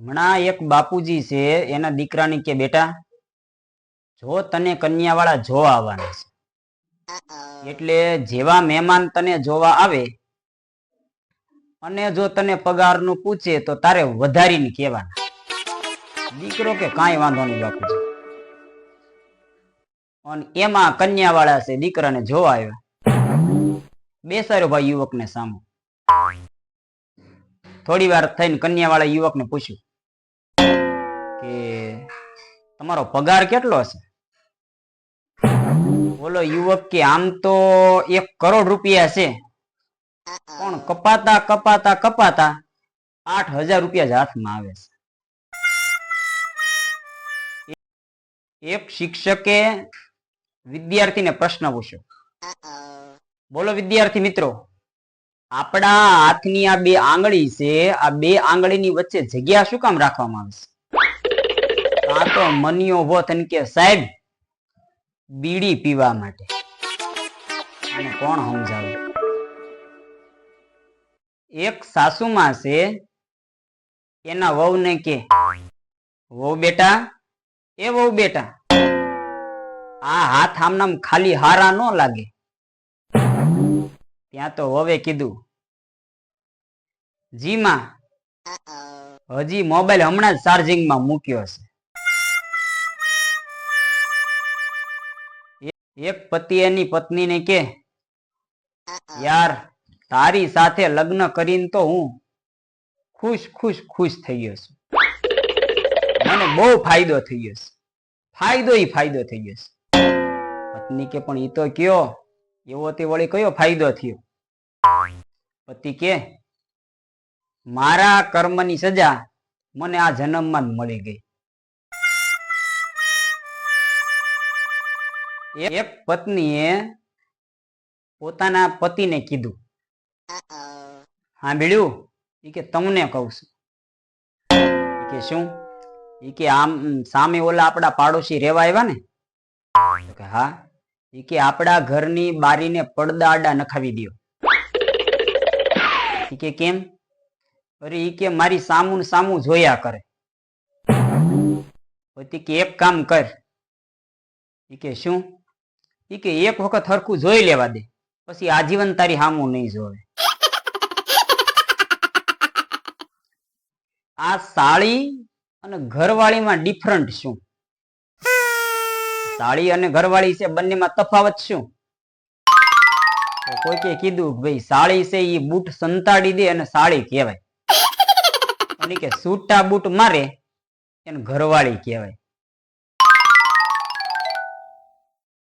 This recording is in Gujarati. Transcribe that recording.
હમણાં એક બાપુજી છે એના દીકરાની કે બેટા જો તને કન્યાવાળા જોવા આવવાના છે. એટલે જેવા મહેમાન તને જોવા આવે અને જો તને પગારનું પૂછે તો તારે વધારીને કહેવાના. દીકરો કે કાંઈ વાંધો નહીં બાપુજી. અને એમાં કન્યાવાળા છે દીકરાને જોવા આવ્યા. બેસાડ્યો ભાઈ યુવકને સામે. થોડી વાર થઈને કન્યાવાળા યુવકને પૂછ્યું કે તમારો પગાર કેટલો છે બોલો, યુવક કે આમ તો એક કરોડ રૂપિયા છે. પણ કપાતા કપાતા કપાતા આઠ હજાર રૂપિયા જ હાથમાં આવે છે. એક શિક્ષકે વિદ્યાર્થીને પ્રશ્ન પૂછ્યો. બોલો, વિદ્યાર્થી મિત્રો, આપણા હાથની આ બે આંગળી છે, આ બે આંગળીની વચ્ચે જગ્યા શું કામ રાખવામાં આવે છે? આ તો મનિયો ઊભો થઈને કે, સાહેબ, બીડી પીવા માટે. અને કોણ સમજાવે? એક સાસુમાં છે, એના વહુને કે, વહુ બેટા, એ વહુ બેટા, આ હાથ આમનામ ખાલી હારા ન લાગે. ત્યાં તો હવે કીધું, જી માં, હજી મોબાઈલ હમણાં જ ચાર્જિંગમાં મૂક્યો છે. એક પતિ એની પત્નીને કે યાર તારી સાથે લગ્ન કરીને તો હું ખુશ ખુશ ખુશ થઈ ગયો છું મને બહુ ફાયદો થઈ ગયો છે ફાયદો ઈ ફાયદો થઈ ગયો છે પત્ની કે પણ ઈ તો કયો? એવો તે વળી કયો ફાયદો થયો? પતિ કે મારા કર્મની સજા મને આ જન્મમાં જ મળી ગઈ. એક પત્નીએ પોતાના પતિને કીધું. સાંભળ્યું એ કે તમને કહું છું. કે શું? એ કે આમ સામે ઓલા આપણા પાડોશી રેવા આવ્યા ને? કે હા. એ કે આપણા ઘરની બારીને પડદા આડા નખાવી દ્યો. એ કે કેમ? અરે ઈ કે મારી સામું ને સામું જોયા કરે. પછી કે એક કામ કર. ઈ કે શું? ઈ કે એક વખત હરખું જોઈ લેવા દે. પછી આજીવન તારી હામું નહીં જોવે. આ સાળી અને ઘરવાળીમાં ડિફરન્ટ શું? સાળી અને ઘરવાળી છે બંનેમાં તફાવત શું? કોઈકે કીધું ભાઈ સાળી છે એ બૂટ સંતાડી દે અને સાળી કહેવાય. અને કે સૂટા બૂટ મારે એને ઘરવાળી કહેવાય.